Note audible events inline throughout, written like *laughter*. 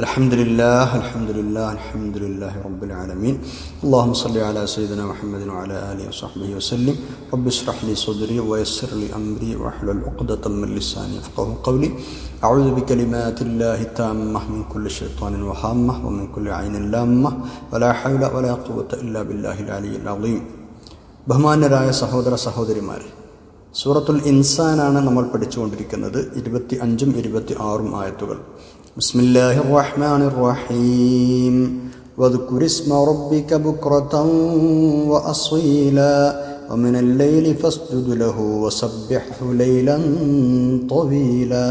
الحمد لله الحمد لله الحمد لله رب العالمين اللهم صل على سيدنا محمد وعلى آله وصحبه وسلم رب اشرح لي صدري ويسر لي أمري واحلل عقدة من لساني يفقه قولي أعوذ بكلمات الله التامة من كل شيطان وهامة ومن كل عين لامة ولا حول ولا قوة إلا بالله العلي العظيم ബഹുമാന്യരായ സഹോദര സഹോദരിമാരെ സൂറത്തുൽ ഇൻസാനാണ് നമ്മൾ പഠിച്ചുകൊണ്ടിരിക്കുന്നത് ഇരുപത്തി അഞ്ചും ഇരുപത്തി ആറും ആയത്തുകൾ ബിസ്മില്ലാഹി റഹ്മാൻ റഹീം واذكر اسم ربك بكرة وأصيلا ومن الليل فاسجد له وسبحه ليلا طويلا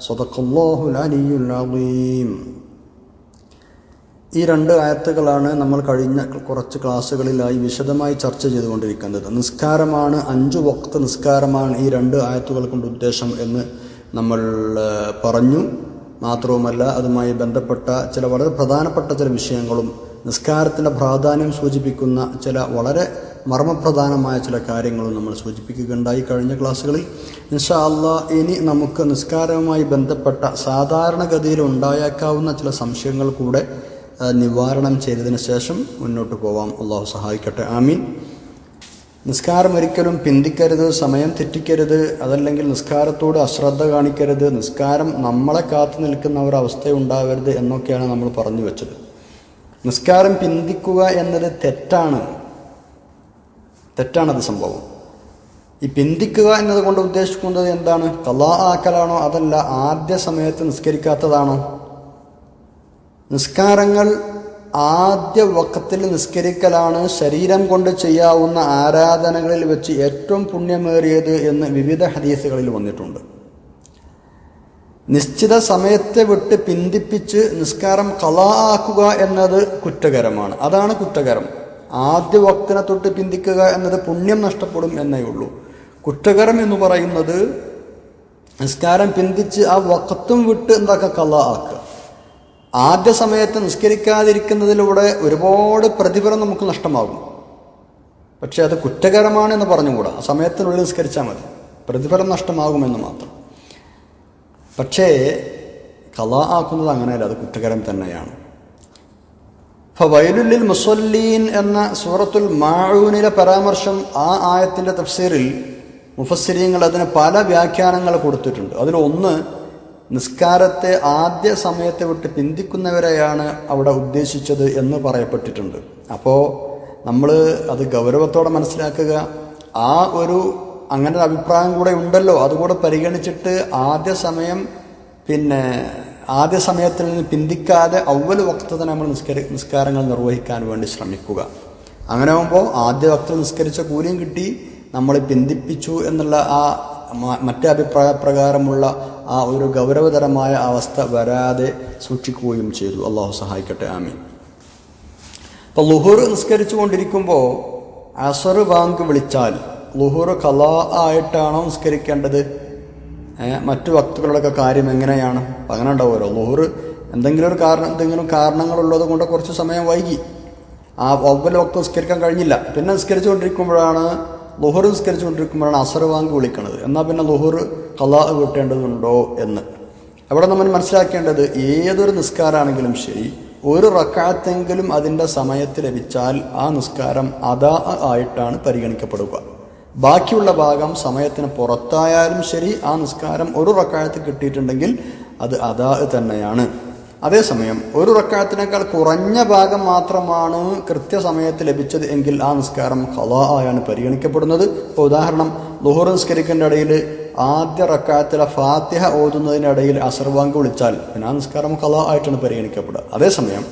صدق الله العلي العظيم ഈ രണ്ട് ആയത്തുകളാണ് നമ്മൾ കഴിഞ്ഞ കുറച്ച് ക്ലാസ്സുകളിലായി വിശദമായി ചർച്ച ചെയ്തുകൊണ്ടിരിക്കുന്നത് നിസ്കാരമാണ് അഞ്ചു വക്ത നിസ്കാരമാണ് ഈ രണ്ട് ആയത്തുകൾ കൊണ്ട് ഉദ്ദേശം എന്ന് നമ്മൾ ആ, പറഞ്ഞു മാത്രവുമല്ല അതുമായി ബന്ധപ്പെട്ട ചില വളരെ പ്രധാനപ്പെട്ട ചില വിഷയങ്ങളും നിസ്കാരത്തിന്റെ പ്രാധാന്യം സൂചിപ്പിക്കുന്ന ചില വളരെ മർമ്മപ്രധാനമായ ചില കാര്യങ്ങളും നമ്മൾ സൂചിപ്പിക്കുകയുണ്ടായി കഴിഞ്ഞ ക്ലാസ്സുകളിൽ. ഇൻഷാ അള്ളാ ഇനി നമുക്ക് നിസ്കാരവുമായി ബന്ധപ്പെട്ട സാധാരണഗതിയിൽ ഉണ്ടായേക്കാവുന്ന ചില സംശയങ്ങൾ കൂടെ നിവാരണം ചെയ്തതിന് ശേഷം മുന്നോട്ട് പോവാം. അള്ളാഹു സഹായിക്കട്ടെ. ആമീൻ. നിസ്കാരം ഒരിക്കലും പിന്തിക്കരുത് സമയം തെറ്റിക്കരുത് അതല്ലെങ്കിൽ നിസ്കാരത്തോട് അശ്രദ്ധ കാണിക്കരുത് നിസ്കാരം നമ്മളെ കാത്തു നിൽക്കുന്ന ഒരവസ്ഥ ഉണ്ടാവരുത് എന്നൊക്കെയാണ് നമ്മൾ പറഞ്ഞു വെച്ചത്. നിസ്കാരം പിന്തിക്കുക എന്നത് തെറ്റാണ്. തെറ്റാണത് സംഭവം. ഈ പിന്തിക്കുക എന്നതുകൊണ്ട് ഉദ്ദേശിക്കുന്നത് എന്താണ്? കലാ ആക്കലാണോ അതല്ല ആദ്യ സമയത്ത് നിസ്കരിക്കാത്തതാണോ? നിസ്കാരങ്ങൾ ആദ്യ വക്കത്തിൽ നിസ്കരിക്കലാണ് ശരീരം കൊണ്ട് ചെയ്യാവുന്ന ആരാധനകളിൽ വെച്ച് ഏറ്റവും പുണ്യമേറിയത് എന്ന് വിവിധ ഹദീസുകളിൽ വന്നിട്ടുണ്ട്. നിശ്ചിത സമയത്തെ വിട്ട് പിന്തിപ്പിച്ച് നിസ്കാരം കലാക്കുക എന്നത് കുറ്റകരമാണ്. അതാണ് കുറ്റകരം. ആദ്യ വക്തിനെ തൊട്ട് പിന്തിക്കുക എന്നത് പുണ്യം നഷ്ടപ്പെടും എന്നേ ഉള്ളൂ. കുറ്റകരം എന്ന് പറയുന്നത് നിസ്കാരം പിന്തിച്ച് ആ വക്കത്തും വിട്ട് എന്താക്കുക കലാ ആക്കുക. ആദ്യ സമയത്ത് നിസ്കരിക്കാതിരിക്കുന്നതിലൂടെ ഒരുപാട് പ്രതിഫലം നമുക്ക് നഷ്ടമാകും. പക്ഷേ അത് കുറ്റകരമാണെന്ന് പറഞ്ഞുകൂടാ. ആ സമയത്തിനുള്ളിൽ നിസ്കരിച്ചാൽ മതി. പ്രതിഫലം നഷ്ടമാകുമെന്ന് മാത്രം. പക്ഷേ കല ആക്കുന്നത് അങ്ങനെയല്ല അത് കുറ്റകരം തന്നെയാണ്. ഇപ്പോൾ വയലുല്ലിൽ മുസ്വല്ലീൻ എന്ന സൂറത്തുൽ മാഴൂനിലെ പരാമർശം ആ ആയത്തിന്റെ തഫ്സീറിൽ മുഫസ്സിരിയങ്ങൾ അതിന് പല വ്യാഖ്യാനങ്ങൾ കൊടുത്തിട്ടുണ്ട്. അതിലൊന്ന് നിസ്കാരത്തെ ആദ്യ സമയത്തെ വിട്ട് പിന്തിക്കുന്നവരെയാണ് അവിടെ ഉദ്ദേശിച്ചത് എന്ന് പറയപ്പെട്ടിട്ടുണ്ട്. അപ്പോൾ നമ്മൾ അത് ഗൗരവത്തോടെ മനസ്സിലാക്കുക. ആ ഒരു അങ്ങനെ ഒരു അഭിപ്രായം കൂടെ ഉണ്ടല്ലോ. അതുകൂടെ പരിഗണിച്ചിട്ട് ആദ്യ സമയം പിന്നെ ആദ്യ സമയത്തിൽ നിന്ന് പിന്തിക്കാതെ അവൽ വക്തത്തെ നമ്മൾ നിസ്കരി നിസ്കാരങ്ങൾ നിർവഹിക്കാൻ വേണ്ടി ശ്രമിക്കുക. അങ്ങനെ ആകുമ്പോൾ ആദ്യ വക്ത നിസ്കരിച്ച കൂലിയും കിട്ടി. നമ്മൾ പിന്തിപ്പിച്ചു എന്നുള്ള ആ മറ്റേ അഭിപ്രായ പ്രകാരമുള്ള ആ ഒരു ഗൗരവതരമായ അവസ്ഥ വരാതെ സൂക്ഷിക്കുകയും ചെയ്തു. അള്ളാഹു സഹായിക്കട്ടെ. ആമീൻ. അപ്പോൾ ലുഹൂർ നിസ്കരിച്ചു കൊണ്ടിരിക്കുമ്പോൾ അസർ ബാങ്ക് വിളിച്ചാൽ ലുഹൂർ കലാ ആയിട്ടാണോ നിസ്കരിക്കേണ്ടത്? മറ്റു വക്തുക്കളുടെയൊക്കെ കാര്യം എങ്ങനെയാണ്? അങ്ങനെ ഉണ്ടാവുമല്ലോ. ലുഹൂർ എന്തെങ്കിലും ഒരു കാരണം എന്തെങ്കിലും കാരണങ്ങളുള്ളത് കൊണ്ട് കുറച്ച് സമയം വൈകി. ആ അവൽ വക്ത് നിസ്കരിക്കാൻ കഴിഞ്ഞില്ല. പിന്നെ നിസ്കരിച്ചു കൊണ്ടിരിക്കുമ്പോഴാണ് ലുഹൂർ നിസ്കരിച്ചു കൊണ്ടിരിക്കുമ്പോഴാണ് അസർ ബാങ്ക് വിളിക്കുന്നത് എന്നാൽ പിന്നെ ലുഹർ കലാ കിട്ടേണ്ടതുണ്ടോ എന്ന്. അവിടെ നമ്മൾ മനസ്സിലാക്കേണ്ടത് ഏതൊരു നിസ്കാരമാണെങ്കിലും ശരി ഒരു റക്കാത്തെങ്കിലും അതിന്റെ സമയത്ത് ലഭിച്ചാൽ ആ നിസ്കാരം അതാ ആയിട്ടാണ് പരിഗണിക്കപ്പെടുക. ബാക്കിയുള്ള ഭാഗം സമയത്തിന് പുറത്തായാലും ശരി ആ നിസ്കാരം ഒരു റക്കായത്ത് കിട്ടിയിട്ടുണ്ടെങ്കിൽ അത് അതാ തന്നെയാണ്. അതേസമയം ഒരു റക്കായത്തിനേക്കാൾ കുറഞ്ഞ ഭാഗം മാത്രമാണ് കൃത്യസമയത്ത് ലഭിച്ചത് എങ്കിൽ ആ നിസ്കാരം ഹലാ ആയാണ് പരിഗണിക്കപ്പെടുന്നത്. ഉദാഹരണം ലുഹുർ നിസ്കരിക്കേണ്ട ഇടയിൽ ആദ്യ റക്കായത്തിലെ ഫാത്തിഹ ഓതുന്നതിനിടയിൽ അസർവാങ്ക് വിളിച്ചാൽ പിന്നെ ആ നിസ്കാരം ഹലാ ആയിട്ടാണ് പരിഗണിക്കപ്പെടുക. അതേസമയം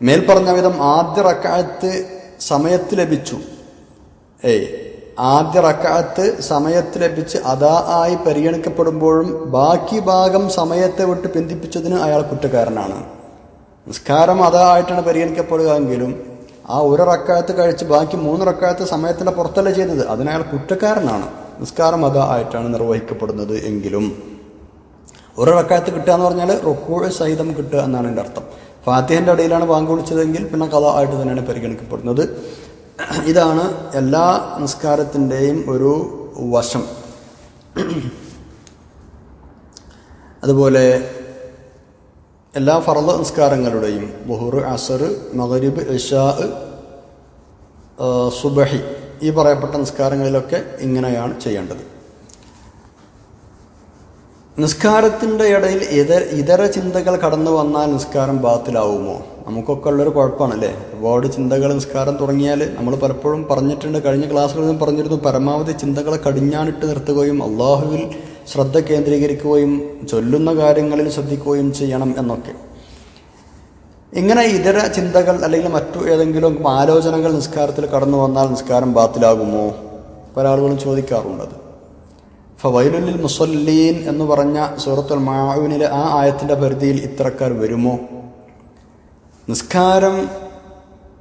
മേൽപ്പറഞ്ഞ വിധം ആദ്യ റക്കായത്ത് സമയത്ത് ലഭിച്ചു. ഏയ് ആദ്യ റക്കാത്ത് സമയത്ത് ലഭിച്ച് അതാ ആയി പരിഗണിക്കപ്പെടുമ്പോഴും ബാക്കി ഭാഗം സമയത്തെ വിട്ട് പിന്തിപ്പിച്ചതിന് അയാൾ കുറ്റക്കാരനാണ്. നിസ്കാരം അതാ ആയിട്ടാണ് പരിഗണിക്കപ്പെടുക എങ്കിലും ആ ഒരു റക്കാത്ത് കഴിച്ച് ബാക്കി മൂന്ന് റക്കാത്ത് സമയത്തിന്റെ പുറത്തല്ല ചെയ്തത്? അതിനയാൾ കുറ്റക്കാരനാണ്. നിസ്കാരം അതാ ആയിട്ടാണ് നിർവഹിക്കപ്പെടുന്നത് എങ്കിലും ഒരു റക്കാത്ത് കിട്ടുക എന്ന് പറഞ്ഞാൽ റുക്കൂഴ് സഹിതം കിട്ടുക എന്നാണ് എന്റെ അർത്ഥം. ഫാത്തിഹന്റെ ഇടയിലാണ് ബാങ്ക് വിളിച്ചതെങ്കിൽ പിന്നെ കഥ ആയിട്ട് തന്നെയാണ് പരിഗണിക്കപ്പെടുന്നത്. *clears throat* ഇതാണ് എല്ലാ നിസ്കാരത്തിന്റെയും ഒരു വശം. *clears throat* അതുപോലെ എല്ലാ ഫറദ നിസ്കാരങ്ങളുടെയും ബഹുർ അസർ മഗരിബ് ഇഷാ സുബഹി ഈ പറയപ്പെട്ട നിസ്കാരങ്ങളിലൊക്കെ ഇങ്ങനെയാണ് ചെയ്യേണ്ടത്. നിസ്കാരത്തിന്റെ ഇടയിൽ ഇതര ഇതര ചിന്തകൾ കടന്നു വന്നാൽ നിസ്കാരം ബാത്തിലാവുമോ? നമുക്കൊക്കെ ഉള്ളൊരു കുഴപ്പമാണല്ലേ? ഒരുപാട് ചിന്തകൾ നിസ്കാരം തുടങ്ങിയാൽ നമ്മൾ പലപ്പോഴും പറഞ്ഞിട്ടുണ്ട്. കഴിഞ്ഞ ക്ലാസ്സുകളിൽ പറഞ്ഞിരുന്നു പരമാവധി ചിന്തകളെ കടിഞ്ഞാണിട്ട് നിർത്തുകയും അള്ളാഹുവിൽ ശ്രദ്ധ കേന്ദ്രീകരിക്കുകയും ചൊല്ലുന്ന കാര്യങ്ങളിൽ ശ്രദ്ധിക്കുകയും ചെയ്യണം എന്നൊക്കെ. ഇങ്ങനെ ഇതര ചിന്തകൾ അല്ലെങ്കിൽ മറ്റു ഏതെങ്കിലും ആലോചനകൾ നിസ്കാരത്തിൽ കടന്നു വന്നാൽ നിസ്കാരം ബാത്തിലാകുമോ? പല ആളുകളും ചോദിക്കാറുണ്ടത് ഫവൈലുലിൽ മുസല്ലീൻ എന്ന് പറഞ്ഞ സൂറത്തുൽ മാവിനിലെ ആ ആയത്തിന്റെ പരിധിയിൽ ഇത്തരക്കാർ വരുമോ? നിസ്കാരം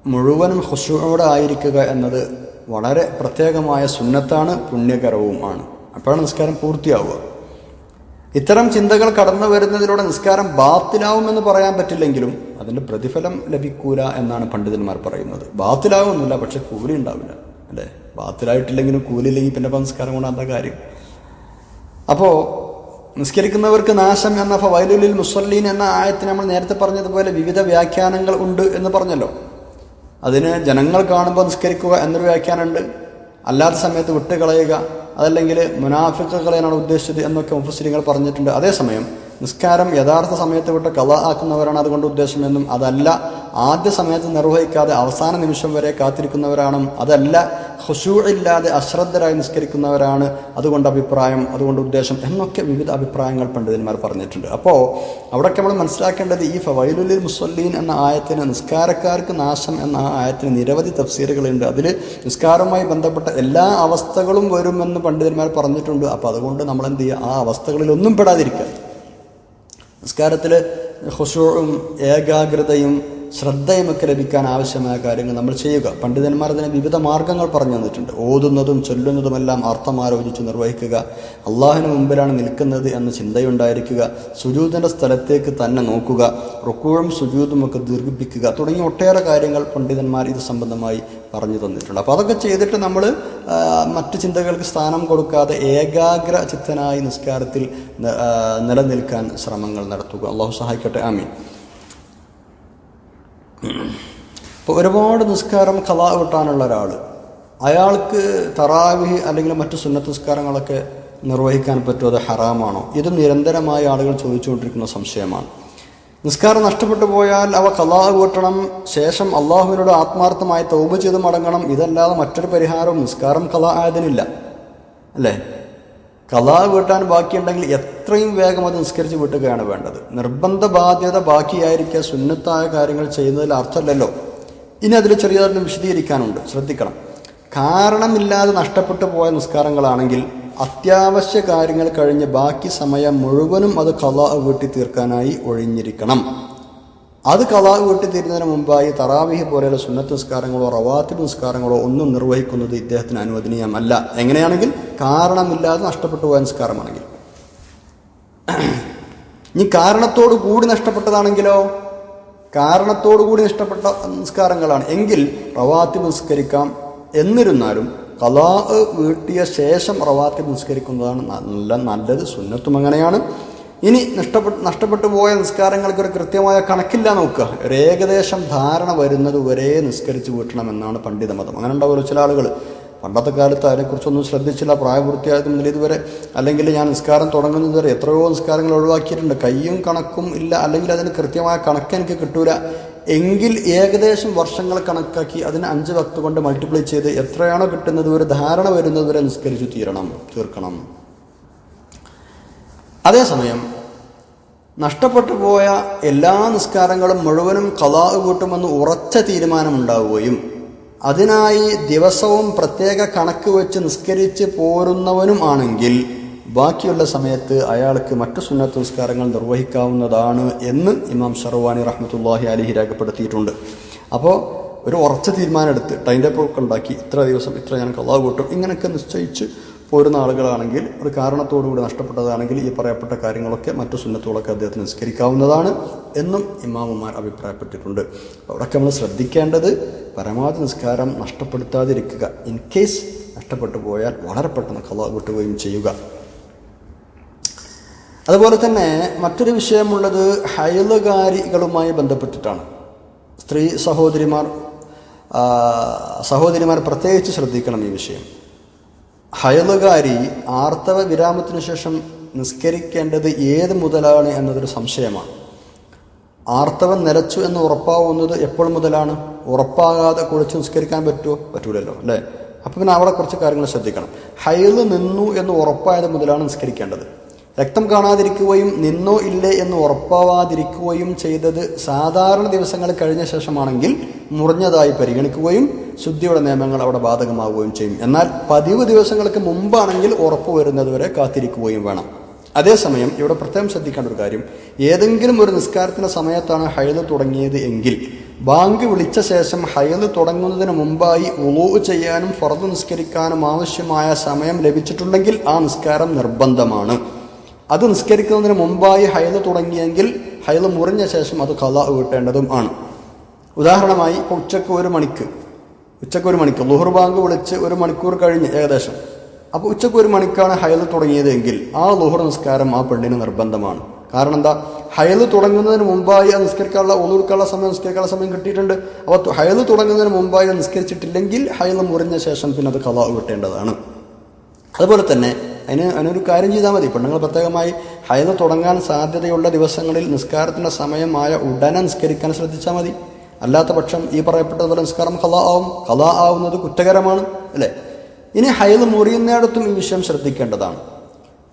മുഴുവനും ഹുഷുവോടെ ആയിരിക്കുക എന്നത് വളരെ പ്രത്യേകമായ സുന്നത്താണ് പുണ്യകരവുമാണ് അപ്പോഴാണ് നിസ്കാരം പൂർത്തിയാവുക. ഇത്തരം ചിന്തകൾ കടന്നു വരുന്നതിലൂടെ നിസ്കാരം ബാത്തിലാവുമെന്ന് പറയാൻ പറ്റില്ലെങ്കിലും അതിന്റെ പ്രതിഫലം ലഭിക്കൂല എന്നാണ് പണ്ഡിതന്മാർ പറയുന്നത്. ബാത്തിലാവുന്നില്ല പക്ഷെ കൂലി ഉണ്ടാവില്ല. അല്ലേ? ബാത്തിലായിട്ടില്ലെങ്കിലും കൂലി ഇല്ലെങ്കിൽ പിന്നെ നിസ്കാരം കൊണ്ട് എന്താ കാര്യം? അപ്പോൾ നിസ്കരിക്കുന്നവർക്ക് നാശം എന്ന ഫവൈലുലിൽ മുസല്ലീൻ എന്ന ആയത്തിന് നമ്മൾ നേരത്തെ പറഞ്ഞതുപോലെ വിവിധ വ്യാഖ്യാനങ്ങൾ ഉണ്ട് എന്ന് പറഞ്ഞല്ലോ. അതിന് ജനങ്ങൾ കാണുമ്പോൾ നിസ്കരിക്കുക എന്നൊരു വ്യാഖ്യാനമുണ്ട്. അല്ലാത്ത സമയത്ത് വിട്ടുകളയുക അതല്ലെങ്കിൽ മുനാഫിക്കുകളെയാണ് ഉദ്ദേശിച്ചത് എന്നൊക്കെ മുഫസ്ലിങ്ങൾ പറഞ്ഞിട്ടുണ്ട്. അതേസമയം നിസ്കാരം യഥാർത്ഥ സമയത്ത് വിട്ട് കഥ ആക്കുന്നവരാണ് അതുകൊണ്ട് ഉദ്ദേശമെന്നും അതല്ല ആദ്യ സമയത്ത് നിർവഹിക്കാതെ അവസാന നിമിഷം വരെ കാത്തിരിക്കുന്നവരാണും അതല്ല ഹുഷൂ ഇല്ലാതെ അശ്രദ്ധരായി നിസ്കരിക്കുന്നവരാണ്. അതുകൊണ്ട് അഭിപ്രായം അതുകൊണ്ട് ഉദ്ദേശം എന്നൊക്കെ വിവിധ അഭിപ്രായങ്ങൾ പണ്ഡിതന്മാർ പറഞ്ഞിട്ടുണ്ട്. അപ്പോൾ അവിടെയൊക്കെ നമ്മൾ മനസ്സിലാക്കേണ്ടത് ഈ ഫവൈലുലിൽ മുസ്വല്ലീൻ എന്ന ആയത്തിന് നിസ്കാരക്കാർക്ക് നാശം എന്ന ആ ആയത്തിന് നിരവധി തഫ്സീറുകളുണ്ട്. അതിൽ നിസ്കാരവുമായി ബന്ധപ്പെട്ട എല്ലാ അവസ്ഥകളും വരുമെന്ന് പണ്ഡിതന്മാർ പറഞ്ഞിട്ടുണ്ട്. അപ്പോൾ അതുകൊണ്ട് നമ്മൾ എന്ത് ചെയ്യുക ആ അവസ്ഥകളിലൊന്നും പെടാതിരിക്കുക നിസ്കാരത്തിൽ ഹുഷൂറും ഏകാഗ്രതയും ശ്രദ്ധയുമൊക്കെ ലഭിക്കാൻ ആവശ്യമായ കാര്യങ്ങൾ നമ്മൾ ചെയ്യുക. പണ്ഡിതന്മാർ അതിന് വിവിധ മാർഗങ്ങൾ പറഞ്ഞു തന്നിട്ടുണ്ട്. ഓതുന്നതും ചൊല്ലുന്നതുമെല്ലാം അർത്ഥം ആലോചിച്ച് നിർവഹിക്കുക. അള്ളാഹിന് മുമ്പിലാണ് നിൽക്കുന്നത് എന്ന ചിന്തയുണ്ടായിരിക്കുക. സുജൂദിന്റെ സ്ഥലത്തേക്ക് തന്നെ നോക്കുക. റുക്കൂഴും സുജൂദും ഒക്കെ ദീർഘിപ്പിക്കുക. തുടങ്ങിയ ഒട്ടേറെ കാര്യങ്ങൾ പണ്ഡിതന്മാർ ഇത് സംബന്ധമായി പറഞ്ഞു തന്നിട്ടുണ്ട്. അപ്പോൾ അതൊക്കെ ചെയ്തിട്ട് നമ്മൾ മറ്റു ചിന്തകൾക്ക് സ്ഥാനം കൊടുക്കാതെ ഏകാഗ്ര ചിത്തനായി നിസ്കാരത്തിൽ നിലനിൽക്കാൻ ശ്രമങ്ങൾ നടത്തുക. അള്ളാഹു സഹായിക്കട്ടെ. ആമീൻ. ഇപ്പോൾ ഒരുപാട് നിസ്കാരം കഥ വിട്ടാനുള്ള ഒരാൾ അയാൾക്ക് തറാവി അല്ലെങ്കിൽ മറ്റു സുന്നത്ത് നിസ്കാരങ്ങളൊക്കെ നിർവഹിക്കാൻ പറ്റുമോ? അത് ഹറാമാണോ? ഇത് നിരന്തരമായി ആളുകൾ ചോദിച്ചുകൊണ്ടിരിക്കുന്ന സംശയമാണ്. നിസ്കാരം നഷ്ടപ്പെട്ടു പോയാൽ അവ കലാ കൂട്ടണം ശേഷം അള്ളാഹുവിനോട് ആത്മാർത്ഥമായി തൗബ ചെയ്ത് മടങ്ങണം. ഇതല്ലാതെ മറ്റൊരു പരിഹാരവും നിസ്കാരം കല ആയതിനില്ല. അല്ലേ? കലാ വീട്ടാൻ ബാക്കിയുണ്ടെങ്കിൽ എത്രയും വേഗം അത് നിസ്കരിച്ച് വീട്ടുകയാണ് വേണ്ടത്. നിർബന്ധ ബാധ്യത ബാക്കിയായിരിക്കുക സുന്നത്തായ കാര്യങ്ങൾ ചെയ്യുന്നതിൽ അർത്ഥമല്ലല്ലോ. ഇനി അതിൽ ചെറിയതായിട്ട് വിശദീകരിക്കാനുണ്ട്. ശ്രദ്ധിക്കണം. കാരണമില്ലാതെ നഷ്ടപ്പെട്ടു പോയ നിസ്കാരങ്ങളാണെങ്കിൽ അത്യാവശ്യ കാര്യങ്ങൾ കഴിഞ്ഞ് ബാക്കി സമയം മുഴുവനും അത് കലാ വീട്ടി തീർക്കാനായി ഒഴിഞ്ഞിരിക്കണം. അത് കലാ വീട്ടി തീരുന്നതിന് മുമ്പായി തറാവിഹ് പോലെയുള്ള സുന്നത്ത് നിസ്കാരങ്ങളോ റവാത്തിബ് നിസ്കാരങ്ങളോ ഒന്നും നിർവഹിക്കുന്നത് ഇദ്ദേഹത്തിന് അനുവദനീയമല്ല. എങ്ങനെയാണെങ്കിൽ കാരണമില്ലാതെ നഷ്ടപ്പെട്ടു പോയ നിസ്കാരമാണെങ്കിൽ. ഇനി കാരണത്തോടു കൂടി നഷ്ടപ്പെട്ടതാണെങ്കിലോ? കാരണത്തോടു കൂടി നഷ്ടപ്പെട്ട നിസ്കാരങ്ങളാണ്. എങ്കിൽ റവാത്തി നിസ്കരിക്കാം. എന്നിരുന്നാലും കലാ വീട്ടിയ ശേഷം റവാത്തി നിസ്കരിക്കുന്നതാണ് നല്ല നല്ലത്. സുന്നത്തും അങ്ങനെയാണ്. ഇനി നഷ്ടപ്പെട്ടു നഷ്ടപ്പെട്ടു പോയ നിസ്കാരങ്ങൾക്ക് ഒരു കൃത്യമായ കണക്കില്ല നോക്കുക. ഒരു ഏകദേശം ധാരണ വരുന്നത് വരെ നിസ്കരിച്ച് വീട്ടണമെന്നാണ് പണ്ഡിത മതം അങ്ങനെ ഉണ്ടാവുമല്ലോ ചില ആളുകൾ പണ്ടത്തെ കാലത്ത് അതിനെക്കുറിച്ചൊന്നും ശ്രദ്ധിച്ചില്ല പ്രായപൂർത്തിയായതും ഇതുവരെ. അല്ലെങ്കിൽ ഞാൻ നിസ്കാരം തുടങ്ങുന്നത് വരെ എത്രയോ നിസ്കാരങ്ങൾ ഒഴിവാക്കിയിട്ടുണ്ട്. കയ്യും കണക്കും ഇല്ല അല്ലെങ്കിൽ അതിന് കൃത്യമായ കണക്ക് എനിക്ക് കിട്ടൂല. എങ്കിൽ ഏകദേശം വർഷങ്ങൾ കണക്കാക്കി അതിന് അഞ്ച് വക്ത് കൊണ്ട് മൾട്ടിപ്ലൈ ചെയ്ത് എത്രയാണോ കിട്ടുന്നത് ഒരു ധാരണ വരുന്നത് വരെ നിസ്കരിച്ചു തീരണം തീർക്കണം. അതേസമയം നഷ്ടപ്പെട്ടു പോയ എല്ലാ നിസ്കാരങ്ങളും മുഴുവനും കലാ കൂട്ടുമെന്ന് ഉറച്ച തീരുമാനമുണ്ടാവുകയും അതിനായി ദിവസവും പ്രത്യേക കണക്ക് വെച്ച് നിസ്കരിച്ച് പോരുന്നവനും ആണെങ്കിൽ ബാക്കിയുള്ള സമയത്ത് അയാൾക്ക് മറ്റു സുന്നത്ത് നിസ്കാരങ്ങൾ നിർവഹിക്കാവുന്നതാണ് എന്ന് ഇമാം ഷർവാനി റഹ്മത്തുല്ലാഹി അലിഹി രേഖപ്പെടുത്തിയിട്ടുണ്ട്. അപ്പോൾ ഒരു ഉറച്ച തീരുമാനം എടുത്ത് ടൈം ടേബിൾ ഉണ്ടാക്കി ഇത്ര ദിവസം ഇത്ര ഞാൻ കള്ളാവ് കൂട്ടും ഇങ്ങനെയൊക്കെ നിശ്ചയിച്ച് പോരുന്ന ആളുകളാണെങ്കിൽ ഒരു കാരണത്തോടുകൂടി നഷ്ടപ്പെട്ടതാണെങ്കിൽ ഈ പറയപ്പെട്ട കാര്യങ്ങളൊക്കെ മറ്റു സുന്നത്തുകളൊക്കെ അദ്ദേഹത്തിന് നിസ്കരിക്കാവുന്നതാണ് എന്നും ഇമാമുമാർ അഭിപ്രായപ്പെട്ടിട്ടുണ്ട്. അവിടെയൊക്കെ നമ്മൾ ശ്രദ്ധിക്കേണ്ടത് പരമാവധി നിസ്കാരം നഷ്ടപ്പെടുത്താതിരിക്കുക. ഇൻ കേസ് നഷ്ടപ്പെട്ടു പോയാൽ വളരെ പെട്ടെന്ന് കഥ വിട്ടുകയും ചെയ്യുക. അതുപോലെ തന്നെ മറ്റൊരു വിഷയമുള്ളത് ഹൈലുകാരികളുമായി ബന്ധപ്പെട്ടിട്ടാണ്. സ്ത്രീ സഹോദരിമാർ സഹോദരിമാർ പ്രത്യേകിച്ച് ശ്രദ്ധിക്കണം ഈ വിഷയം. ഹൈലുകാരി ആർത്തവ വിരാമത്തിനു ശേഷം നിസ്കരിക്കേണ്ടത് ഏത് മുതലാണ് എന്നതൊരു സംശയമാണ്. ആർത്തവം നിലച്ചു എന്ന് ഉറപ്പാവുന്നത് എപ്പോൾ മുതലാണ്? ഉറപ്പാകാതെ കുളിച്ച് നിസ്കരിക്കാൻ പറ്റുമോ പറ്റൂലല്ലോ അല്ലേ? അപ്പം പിന്നെ അവിടെ കുറച്ച് കാര്യങ്ങൾ ശ്രദ്ധിക്കണം. ഹയൽ നിന്നു എന്ന് ഉറപ്പായത് മുതലാണ് നിസ്കരിക്കേണ്ടത്. രക്തം കാണാതിരിക്കുകയും നിന്നോ ഇല്ലേ എന്ന് ഉറപ്പാവാതിരിക്കുകയും ചെയ്തത് സാധാരണ ദിവസങ്ങൾ കഴിഞ്ഞ ശേഷമാണെങ്കിൽ മുറിഞ്ഞതായി പരിഗണിക്കുകയും ശുദ്ധിയുടെ നിയമങ്ങൾ അവിടെ ബാധകമാവുകയും ചെയ്യും. എന്നാൽ പതിവ് ദിവസങ്ങൾക്ക് മുമ്പാണെങ്കിൽ ഉറപ്പ് വരുന്നതുവരെ കാത്തിരിക്കുകയും വേണം. അതേസമയം ഇവിടെ പ്രത്യേകം ശ്രദ്ധിക്കേണ്ട ഒരു കാര്യം. ഏതെങ്കിലും ഒരു നിസ്കാരത്തിന്റെ സമയത്താണ് ഹൈൽ തുടങ്ങിയത് എങ്കിൽ ബാങ്ക് വിളിച്ച ശേഷം ഹൈൽ തുടങ്ങുന്നതിന് മുമ്പായി ഉളൂ ചെയ്യാനും ഫറദ് നിസ്കരിക്കാനും ആവശ്യമായ സമയം ലഭിച്ചിട്ടുണ്ടെങ്കിൽ ആ നിസ്കാരം നിർബന്ധമാണ്. അത് നിസ്കരിക്കുന്നതിന് മുമ്പായി ഹൈൽ തുടങ്ങിയെങ്കിൽ ഹൈൽ മുറിഞ്ഞ ശേഷം അത് കഥ വീട്ടേണ്ടതും ആണ്. ഉദാഹരണമായി ഉച്ചയ്ക്ക് ഒരു മണിക്ക് ഉച്ചയ്ക്ക് ഒരു മണിക്കൂർ ലുഹർ ബാങ്ക് വിളിച്ച് ഒരു മണിക്കൂർ കഴിഞ്ഞ് ഏകദേശം. അപ്പോൾ ഉച്ചയ്ക്ക് ഒരു മണിക്കാണ് ഹയൽ തുടങ്ങിയതെങ്കിൽ ആ ലുഹർ നിസ്കാരം ആ പെണ്ണിന് നിർബന്ധമാണ്. കാരണം എന്താ? ഹയൽ തുടങ്ങുന്നതിന് മുമ്പായി ആ നിസ്കരിക്കാനുള്ള ഒതുക്കാനുള്ള സമയം നിസ്കരിക്കാനുള്ള സമയം കിട്ടിയിട്ടുണ്ട്. അപ്പോൾ ഹയൽ തുടങ്ങുന്നതിന് മുമ്പായി അത് നിസ്കരിച്ചിട്ടില്ലെങ്കിൽ ഹയൽ മുറിഞ്ഞ ശേഷം പിന്നെ അത് കഥ കിട്ടേണ്ടതാണ് അതുപോലെ തന്നെ അതിന് അതിനൊരു കാര്യം ചെയ്താൽ മതി. പെണ്ണുങ്ങൾ പ്രത്യേകമായി ഹയൽ തുടങ്ങാൻ സാധ്യതയുള്ള ദിവസങ്ങളിൽ നിസ്കാരത്തിന്റെ സമയമായ ഉടനെ നിസ്കരിക്കാൻ ശ്രദ്ധിച്ചാൽ മതി. അല്ലാത്ത പക്ഷം ഈ പറയപ്പെട്ട നിസ്കാരം കഥ ആവും. കഥ ആവുന്നത് കുറ്റകരമാണ് അല്ലേ? ഇനി ഹൈദ് മുറിയുന്നിടത്തും ഈ വിഷയം ശ്രദ്ധിക്കേണ്ടതാണ്.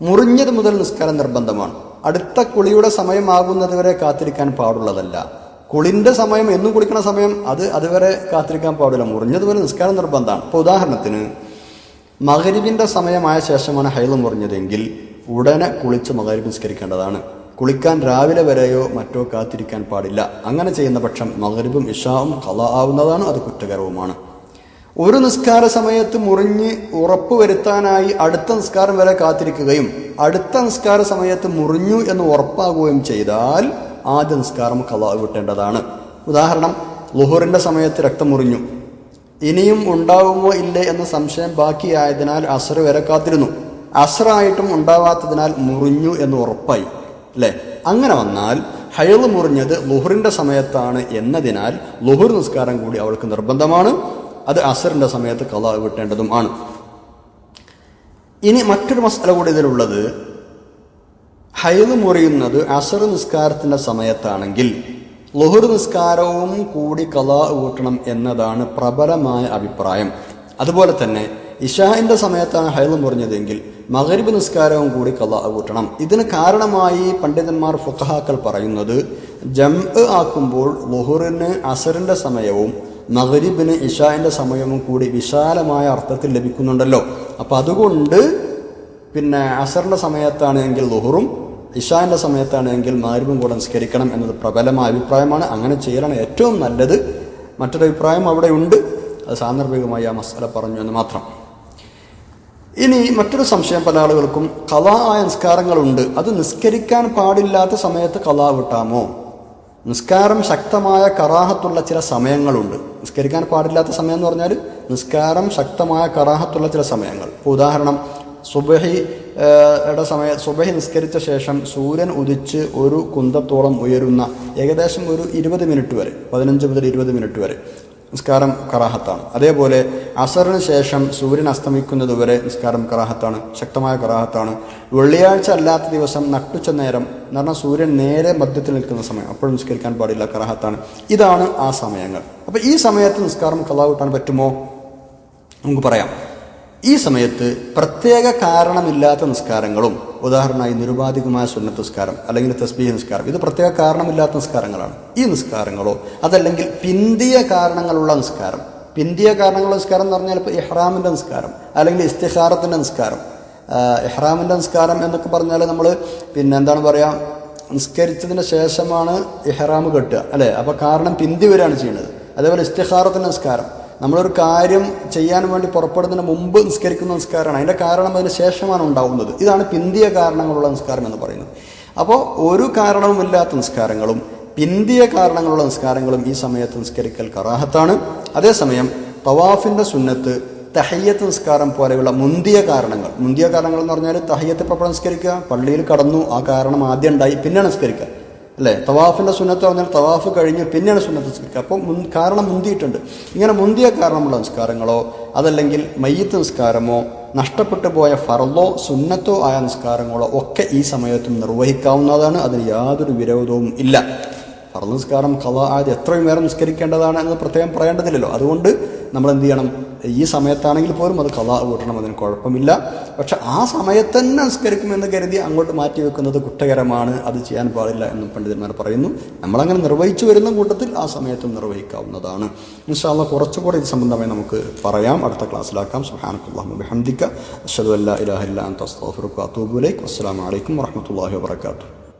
മുറിഞ്ഞത് മുതൽ നിസ്കാരം നിർബന്ധമാണ്. അടുത്ത കുളിയുടെ സമയമാകുന്നത് വരെ കാത്തിരിക്കാൻ പാടുള്ളതല്ല. കുളിന്റെ സമയം എന്നും കുളിക്കണ സമയം അത് അതുവരെ കാത്തിരിക്കാൻ പാടില്ല. മുറിഞ്ഞത് വരെ നിസ്കാരം നിർബന്ധമാണ്. ഇപ്പോൾ ഉദാഹരണത്തിന് മകരിവിന്റെ സമയമായ ശേഷമാണ് ഹൈൽ മുറിഞ്ഞതെങ്കിൽ ഉടനെ കുളിച്ച് മകരിബ് നിസ്കരിക്കേണ്ടതാണ്. കുളിക്കാൻ രാവിലെ വരെയോ മറ്റോ കാത്തിരിക്കാൻ പാടില്ല. അങ്ങനെ ചെയ്യുന്ന പക്ഷം മകരിബും ഇഷാവും കല ആവുന്നതാണ് അത് കുറ്റകരവുമാണ്. ഒരു നിസ്കാര സമയത്ത് മുറിഞ്ഞ് ഉറപ്പ് വരുത്താനായി അടുത്ത നിസ്കാരം വരെ കാത്തിരിക്കുകയും അടുത്ത നിസ്കാര സമയത്ത് മുറിഞ്ഞു എന്ന് ഉറപ്പാകുകയും ചെയ്താൽ ആദ്യ നിസ്കാരം കല വിട്ടേണ്ടതാണ് ഉദാഹരണം ലുഹുറിന്റെ സമയത്ത് രക്തം മുറിഞ്ഞു. ഇനിയും ഉണ്ടാവുമോ ഇല്ലേ എന്ന സംശയം ബാക്കിയായതിനാൽ അസർ വരെ കാത്തിരുന്നു. അസറായിട്ടും ഉണ്ടാവാത്തതിനാൽ മുറിഞ്ഞു എന്ന് ഉറപ്പായി. അല്ലേ അങ്ങനെ വന്നാൽ ഹയൾ മുറിഞ്ഞത് ലുഹറിന്റെ സമയത്താണ് എന്നതിനാൽ ലുഹുർ നിസ്കാരം കൂടി അവൾക്ക് നിർബന്ധമാണ്. അത് അസറിന്റെ സമയത്ത് കല വിട്ടേണ്ടതും ആണ്. ഇനി മറ്റൊരു മസല കൂടി ഇതിലുള്ളത്. ഹൈദ് മുറിയുന്നത് അസർ നിസ്കാരത്തിന്റെ സമയത്താണെങ്കിൽ ലുഹുർ നിസ്കാരവും കൂടി കലാ വീട്ടണം എന്നതാണ് പ്രബലമായ അഭിപ്രായം. അതുപോലെ തന്നെ ഇഷാഹിന്റെ സമയത്താണ് ഹൈദ് മുറിഞ്ഞതെങ്കിൽ മകരിബ് നിസ്കാരവും കൂടി കലാ കൂട്ടണം. ഇതിന് കാരണമായി പണ്ഡിതന്മാർ ഫുഖഹാക്കൾ പറയുന്നത് ജം ആക്കുമ്പോൾ ലുഹുറിന് അസറിന്റെ സമയവും മകരിബിന് ഇഷാന്റെ സമയവും കൂടി വിശാലമായ അർത്ഥത്തിൽ ലഭിക്കുന്നുണ്ടല്ലോ. അപ്പം അതുകൊണ്ട് പിന്നെ അസറിന്റെ സമയത്താണെങ്കിൽ ലുഹുറും ഇഷാന്റെ സമയത്താണെങ്കിൽ മകരിബും കൂടെ നിസ്കരിക്കണം എന്നത് പ്രബലമായ അഭിപ്രായമാണ്. അങ്ങനെ ചെയ്യലാണ് ഏറ്റവും നല്ലത്. മറ്റൊരു അഭിപ്രായം അവിടെ ഉണ്ട്. അത് സാന്ദർഭികമായി ആ മസാല പറഞ്ഞു എന്ന് മാത്രം. ഇനി മറ്റൊരു സംശയം പല ആളുകൾക്കും. കലാ ആയ നിസ്കാരങ്ങളുണ്ട്. അത് നിസ്കരിക്കാൻ പാടില്ലാത്ത സമയത്ത് കലാ വിട്ടാമോ? നിസ്കാരം ശക്തമായ കറാഹത്തുള്ള ചില സമയങ്ങളുണ്ട്. നിസ്കരിക്കാൻ പാടില്ലാത്ത സമയം എന്ന് പറഞ്ഞാൽ നിസ്കാരം ശക്തമായ കറാഹത്തുള്ള ചില സമയങ്ങൾ. ഉദാഹരണം സുബഹി യുടെ സമയ സുബഹി നിസ്കരിച്ച ശേഷം സൂര്യൻ ഉദിച്ച് ഒരു കുന്തത്തോളം ഉയരുന്ന ഏകദേശം ഒരു ഇരുപത് മിനിറ്റ് വരെ പതിനഞ്ച് മുതൽ ഇരുപത് മിനിറ്റ് വരെ. നിസ്കാരം കറാഹത്താണ്. അതേപോലെ അസറിന് ശേഷം സൂര്യൻ അസ്തമിക്കുന്നതുവരെ നിസ്കാരം കറാഹത്താണ്. ശക്തമായ കറാഹത്താണ്. വെള്ളിയാഴ്ച അല്ലാത്ത ദിവസം നട്ടുച്ച നേരം എന്ന് പറഞ്ഞാൽ സൂര്യൻ നേരെ മധ്യത്തിൽ നിൽക്കുന്ന സമയം. അപ്പോഴും നിസ്കരിക്കാൻ പാടില്ല കറാഹത്താണ്. ഇതാണ് ആ സമയങ്ങൾ. അപ്പോൾ ഈ സമയത്ത് നിസ്കാരം കലാകൂട്ടാൻ പറ്റുമോ? നമുക്ക് പറയാം. ഈ സമയത്ത് പ്രത്യേക കാരണമില്ലാത്ത നിസ്കാരങ്ങളും ഉദാഹരണമായി നിരുപാധികമായ സുന്നത്ത് നിസ്കാരം അല്ലെങ്കിൽ തസ്ബീഹ് നിസ്കാരം ഇത് പ്രത്യേക കാരണമില്ലാത്ത നിസ്കാരങ്ങളാണ്. ഈ നിസ്കാരങ്ങളോ അതല്ലെങ്കിൽ പിന്തിയ കാരണങ്ങളുള്ള നിസ്കാരം പിന്തിയ കാരണങ്ങളുള്ള നിസ്കാരം എന്ന് പറഞ്ഞാൽ ഇപ്പോൾ ഇഹ്റാമിന്റെ നിസ്കാരം അല്ലെങ്കിൽ ഇസ്തിഹാറത്തിന്റെ നിസ്കാരം. ഇഹ്റാമിന്റെ നിസ്കാരം എന്നൊക്കെ പറഞ്ഞാൽ നമ്മൾ പിന്നെ എന്താണ് പറയുക നിസ്കരിച്ചതിന് ശേഷമാണ് ഇഹ്റാം കെട്ടുക അല്ലേ? അപ്പോൾ കാരണം പിന്തി വരികയാണ് ചെയ്യുന്നത്. അതേപോലെ ഇസ്തിഹാറത്തിന്റെ നിസ്കാരം. നമ്മളൊരു കാര്യം ചെയ്യാൻ വേണ്ടി പുറപ്പെടുന്നതിന് മുമ്പ് നിസ്കരിക്കുന്ന നിസ്കാരമാണ്. അതിന്റെ കാരണം അതിന് ശേഷമാണ് ഉണ്ടാവുന്നത്. ഇതാണ് പിന്തിയ കാരണങ്ങളുള്ള നിസ്കാരം എന്ന് പറയുന്നത്. അപ്പോൾ ഒരു കാരണവുമില്ലാത്ത നിസ്കാരങ്ങളും പിന്തിയ കാരണങ്ങളുള്ള നിസ്കാരങ്ങളും ഈ സമയത്ത് നിസ്കരിക്കൽ കറാഹത്താണ്. അതേസമയം തവാഫിന്റെ സുന്നത്ത് തഹയ്യത്ത് നിസ്കാരം പോലെയുള്ള മുന്തിയ കാരണങ്ങൾ. മുന്തിയ കാരണങ്ങൾ എന്ന് പറഞ്ഞാൽ തഹയ്യത്ത് പ്രപ്പ നിസ്കരിക്കുക? പള്ളിയിൽ കടന്നു. ആ കാരണം ആദ്യം ഉണ്ടായി പിന്നെ നിസ്കരിക്കുക. അല്ലേ? തവാഫിന്റെ സുന്നത്ത് പറഞ്ഞാൽ തവാഫ് കഴിഞ്ഞ് പിന്നെയാണ് സുന്നത്ത് നിസ്കരിക്കുക. അപ്പോൾ മുൻ കാരണം മുന്തിയിട്ടുണ്ട്. ഇങ്ങനെ മുന്തിയ കാരണമുള്ള നിസ്കാരങ്ങളോ അതല്ലെങ്കിൽ മയ്യത്ത് നിസ്കാരമോ നഷ്ടപ്പെട്ടു പോയ ഫറലോ സുന്നത്തോ ആയ നിസ്കാരങ്ങളോ ഒക്കെ ഈ സമയത്തും നിർവഹിക്കാവുന്നതാണ്. അതിന് യാതൊരു വിരോധവും ഇല്ല. ഫറൽ നിസ്കാരം കഥ ആയത് എത്രയും നേരം നിസ്കരിക്കേണ്ടതാണ് എന്ന് പ്രത്യേകം പറയേണ്ടതില്ലല്ലോ. അതുകൊണ്ട് നമ്മൾ എന്ത് ചെയ്യണം? ഈ സമയത്താണെങ്കിൽ പോലും അത് കഥ കൂട്ടണം അതിന് കുഴപ്പമില്ല. പക്ഷെ ആ സമയത്ത് തന്നെ നിസ്കരിക്കുമെന്ന് കരുതി അങ്ങോട്ട് മാറ്റി വെക്കുന്നത് കുറ്റകരമാണ്. അത് ചെയ്യാൻ പാടില്ല എന്നും പണ്ഡിതന്മാർ പറയുന്നു. നമ്മളങ്ങനെ നിർവഹിച്ചു വരുന്ന കൂട്ടത്തിൽ ആ സമയത്തും നിർവഹിക്കാവുന്നതാണ്. ഇൻഷാല്ല കുറച്ചുകൂടെ ഇത് സംബന്ധമായി നമുക്ക് പറയാം. അടുത്ത ക്ലാസ്സിലാക്കാം. സുഹാനക്കുല്ലാഹു ഹംദിക്ക അഷദു അല്ലാ ഇലാഹില്ലാ അൻ അത്തൂബുലൈക്ക് അസ്സാം വലൈക്കും വറഹ്മത്തുള്ളാഹി വബറകാതുഹു